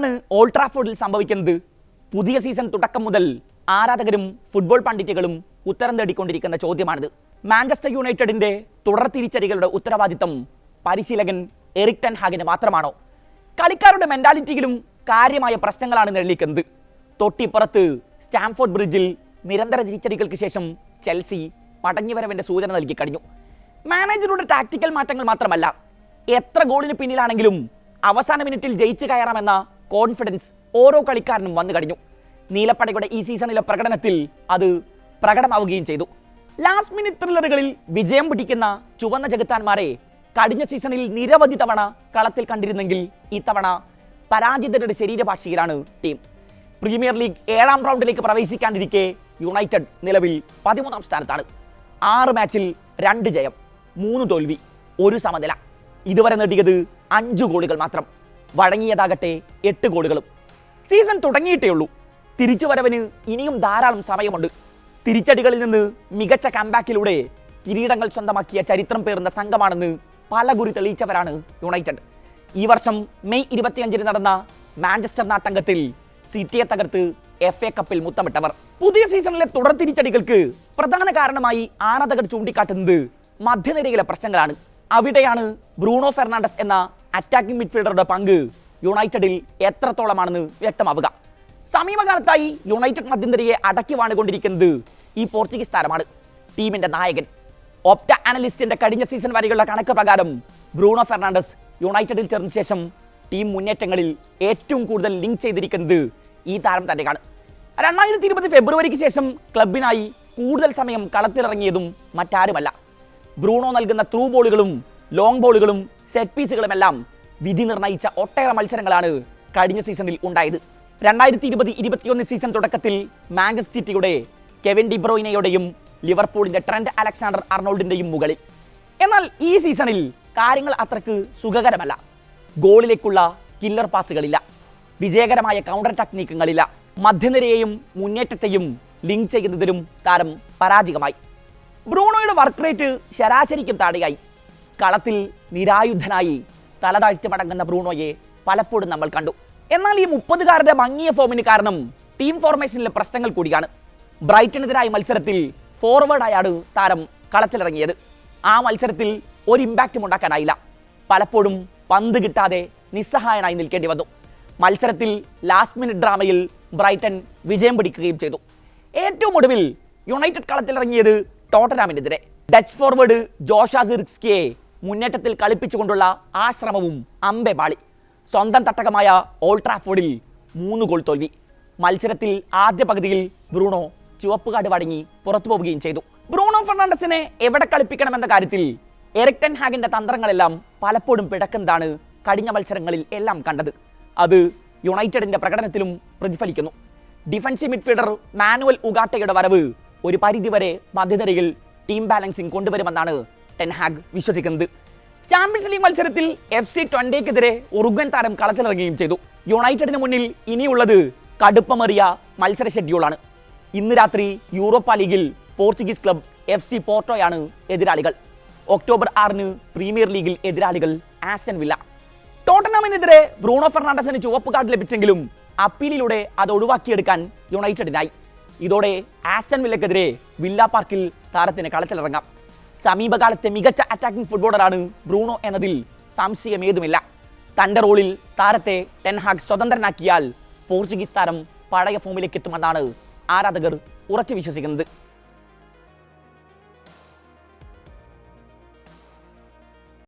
എന്താണ് ഓൾഡ് സംഭവിക്കുന്നത്? പുതിയ സീസൺ തുടക്കം മുതൽ ആരാധകരും ഫുട്ബോൾ പണ്ഡിറ്റുകളും ഉത്തരം തേടിക്കൊണ്ടിരിക്കുന്ന ചോദ്യമാണിത്. മാഞ്ചസ്റ്റർ യുണൈറ്റഡിന്റെ തുടർ തിരിച്ചടികളുടെ ഉത്തരവാദിത്തം പരിശീലകൻ എറിക് ടെൻ ഹാഗിന് മാത്രമാണോ? കളിക്കാരുടെ മെന്റാലിറ്റിയിലും കാര്യമായ പ്രശ്നങ്ങളാണ് നിഴലിക്കുന്നത്. തൊട്ടിപ്പുറത്ത് സ്റ്റാംഫോർഡ് ബ്രിഡ്ജിൽ നിരന്തര തിരിച്ചടികൾക്ക് ശേഷം ചെൽസി മടങ്ങിവരവിന്റെ സൂചന നൽകി കഴിഞ്ഞു. മാനേജറുടെ ടാക്ടിക്കൽ മാറ്റങ്ങൾ മാത്രമല്ല എത്ര ഗോളിന് പിന്നിലാണെങ്കിലും അവസാന മിനിറ്റിൽ ജയിച്ചു കയറാമെന്ന കോൺഫിഡൻസ് ഓരോ കളിക്കാരനും വന്നു കഴിഞ്ഞു. നീലപ്പടയുടെ ഈ സീസണിലെ പ്രകടനത്തിൽ അത് പ്രകടമാവുകയും ചെയ്തു. ലാസ്റ്റ് മിനിറ്റ് ത്രില്ലറുകളിൽ വിജയം പിടിക്കുന്ന ചുവന്ന ജഗത്താന്മാരെ കഴിഞ്ഞ സീസണിൽ നിരവധി തവണ കളത്തിൽ കണ്ടിരുന്നെങ്കിൽ ഇത്തവണ പരാജിതരുടെ ശരീരഭാഷയിലാണ് ടീം പ്രീമിയർ ലീഗ് ഏഴാം റൗണ്ടിലേക്ക് പ്രവേശിക്കാണ്ടിരിക്കെ യുണൈറ്റഡ് നിലവിൽ പതിമൂന്നാം സ്ഥാനത്താണ്. ആറ് മാച്ചിൽ രണ്ട് ജയം മൂന്ന് തോൽവി ഒരു സമനില. ഇതുവരെ നേടിയത് അഞ്ച് ഗോളുകൾ മാത്രം. വഴങ്ങിയതാകട്ടെ എട്ട് ഗോളുകളും. സീസൺ തുടങ്ങിയിട്ടേ ഉള്ളൂ. തിരിച്ചുവരവിന് ഇനിയും ധാരാളം സമയമുണ്ട്. തിരിച്ചടികളിൽ നിന്ന് മികച്ച കമ്പാക്കിലൂടെ കിരീടങ്ങൾ സ്വന്തമാക്കിയ ചരിത്രം പേറുന്ന സംഘമാണെന്ന് പല ഗുരു തെളിയിച്ചവരാണ് യുണൈറ്റഡ്. ഈ വർഷം മെയ് ഇരുപത്തിയഞ്ചിന് നടന്ന മാഞ്ചസ്റ്റർ നാട്ടങ്കത്തിൽ സിറ്റിയെ തകർത്ത് എഫ് എ കപ്പിൽ മുത്തമിട്ടവർ. പുതിയ സീസണിലെ തുടർ തിരിച്ചടികൾക്ക് പ്രധാന കാരണമായി ആരാധകർ ചൂണ്ടിക്കാട്ടുന്നത് മധ്യനിരയിലെ പ്രശ്നങ്ങളാണ്. അവിടെയാണ് ബ്രൂണോ ഫെർണാണ്ടസ് എന്ന അറ്റാക്കിംഗ് മിഡ്ഫീൽഡറുടെ പങ്ക് യുണൈറ്റഡിൽ എത്രത്തോളമാണെന്ന് വ്യക്തമാവുക. സമീപകാലത്തായി യുണൈറ്റഡ് മധ്യന്തരയെ അടക്കി വാണുകൊണ്ടിരിക്കുന്നത് ഈ പോർച്ചുഗീസ് താരമാണ്. ടീമിന്റെ നായകൻ. ഒപ്റ്റ അനലിസ്റ്റിന്റെ കഴിഞ്ഞ സീസൺ വരെയുള്ള കണക്ക് പ്രകാരം ബ്രൂണോ ഫെർണാണ്ടസ് യുണൈറ്റഡിൽ ചേർന്ന ശേഷം ടീം മുന്നേറ്റങ്ങളിൽ ഏറ്റവും കൂടുതൽ ലിങ്ക് ചെയ്തിരിക്കുന്നത് ഈ താരം തന്നെയാണ്. രണ്ടായിരത്തി ഇരുപത് ഫെബ്രുവരിക്ക് ശേഷം ക്ലബിനായി കൂടുതൽ സമയം കളത്തിലിറങ്ങിയതും മറ്റാരുമല്ല. ബ്രൂണോ നൽകുന്ന ത്രൂ ബോളുകളും ലോങ് ബോളുകളും സെറ്റ് പീസുകളുമെല്ലാം വിധി നിർണയിച്ച ഒട്ടേറെ മത്സരങ്ങളാണ് കഴിഞ്ഞ സീസണിൽ ഉണ്ടായത്. രണ്ടായിരത്തി ഇരുപത് ഇരുപത്തിയൊന്ന് സീസൺ തുടക്കത്തിൽ മാഞ്ചസ്റ്റർ സിറ്റിയുടെ കെവിൻ ഡിബ്രോയിനയുടെയും ലിവർപൂളിന്റെ ട്രെൻഡ് അലക്സാണ്ടർ അർണോൾഡിന്റെയും മുകളിൽ. എന്നാൽ ഈ സീസണിൽ കാര്യങ്ങൾ അത്രയ്ക്ക് സുഖകരമല്ല. ഗോളിലേക്കുള്ള കില്ലർ പാസുകളില്ല വിജയകരമായ കൗണ്ടർ അറ്റാക്ക് നീക്കങ്ങളില്ല മധ്യനിരയെയും മുന്നേറ്റത്തെയും ലിങ്ക് ചെയ്യുന്നതിലും താരം പരാജയമായി. ബ്രൂണോയുടെ വർക്ക് റേറ്റ് ശരാശരിക്കും താഴെയായി. കളത്തിൽ നിരായുധനായി തലതാഴ്ത്തി മടങ്ങുന്ന ബ്രൂണോയെ പലപ്പോഴും നമ്മൾ കണ്ടു. എന്നാൽ ഈ മുപ്പതുകാരുടെ മങ്ങിയ ഫോമിന് കാരണം ടീം ഫോർമേഷനിലെ പ്രശ്നങ്ങൾ കൂടിയാണ്. ബ്രൈറ്റനെതിരായ മത്സരത്തിൽ ഫോർവേഡായാണ് താരം കളത്തിലിറങ്ങിയത്. ആ മത്സരത്തിൽ ഒരു ഇമ്പാക്റ്റും ഉണ്ടാക്കാനായില്ല. പലപ്പോഴും പന്ത് കിട്ടാതെ നിസ്സഹായനായി നിൽക്കേണ്ടി വന്നു. മത്സരത്തിൽ ലാസ്റ്റ് മിനിറ്റ് ഡ്രാമയിൽ ബ്രൈറ്റൺ വിജയം പിടിക്കുകയും ചെയ്തു. ഏറ്റവും ഒടുവിൽ യുണൈറ്റഡ് കളത്തിലിറങ്ങിയത് ടോട്ടനാമിനെതിരെ. ഡച്ച് ഫോർവേഡ് ജോഷാ മുന്നേറ്റത്തിൽ കളിപ്പിച്ചുകൊണ്ടുള്ള ആശ്രമവും ശ്രമവും അമ്പെ പാളി. സ്വന്തം തട്ടകമായ ഓൾട്രാഫോർഡിൽ ട്രാഫോർഡിൽ മൂന്ന് ഗോൾ തോൽവി. മത്സരത്തിൽ ആദ്യ പകുതിയിൽ ബ്രൂണോ ചുവപ്പ് കാർഡ് വഴങ്ങി പുറത്തു പോവുകയും ചെയ്തു. ബ്രൂണോ ഫെർണാണ്ടസിനെ എവിടെ കളിപ്പിക്കണമെന്ന കാര്യത്തിൽ എറിക് ടെൻ ഹാഗിന്റെ തന്ത്രങ്ങളെല്ലാം പലപ്പോഴും പിടക്കുന്നതാണ് കഴിഞ്ഞ മത്സരങ്ങളിൽ എല്ലാം കണ്ടത്. അത് യുണൈറ്റഡിന്റെ പ്രകടനത്തിലും പ്രതിഫലിക്കുന്നു. ഡിഫൻസീവ് മിഡ്ഫീൽഡർ മാനുവൽ ഉഗാട്ടയുടെ വരവ് ഒരു പരിധിവരെ മധ്യനിരയിൽ ടീം ബാലൻസിംഗ് കൊണ്ടുവരുമെന്നാണ് ടെൻഹാഗ് വിശ്വസിക്കുന്നത്. ചാമ്പ്യൻസ് ലീഗ് മത്സരത്തിൽ എഫ് സി ട്വന്റിക്കെതിരെ ഉറുഗൻ താരം കളത്തിലിറങ്ങുകയും ചെയ്തു. യുണൈറ്റഡിന് മുന്നിൽ ഇനിയുള്ളത് കടുപ്പമേറിയ മത്സര ഷെഡ്യൂളാണ് ഇന്ന് രാത്രി യൂറോപ്പ ലീഗിൽ പോർച്ചുഗീസ് ക്ലബ് എഫ് സി പോർട്ടോയാണ് എതിരാളികൾ. ഒക്ടോബർ ആറിന് പ്രീമിയർ ലീഗിൽ എതിരാളികൾ ആസ്റ്റൺ വില്ല ടോട്ടനാമിനെതിരെ ബ്രൂണോ ഫെർണാണ്ടസിന് ചുവപ്പ് കാർഡ് ലഭിച്ചെങ്കിലും അപ്പീലിലൂടെ അത് ഒഴിവാക്കിയെടുക്കാൻ യുണൈറ്റഡിനായി ഇതോടെ ആസ്റ്റൺ വില്ലക്കെതിരെ വില്ല പാർക്കിൽ താരത്തിന് കളത്തിലിറങ്ങാം. സമീപകാലത്തെ മികച്ച അറ്റാക്കിംഗ് ഫുട്ബോളറാണ് ബ്രൂണോ എന്നതിൽ സംശയമേതുമില്ല. തന്റെ റോളിൽ താരത്തെ ടെൻഹാഗ് സ്വതന്ത്രനാക്കിയാൽ പോർച്ചുഗീസ് താരം പഴയ ഫോമിലേക്ക് എത്തുമെന്നാണ് ആരാധകർ ഉറച്ചു വിശ്വസിക്കുന്നത്.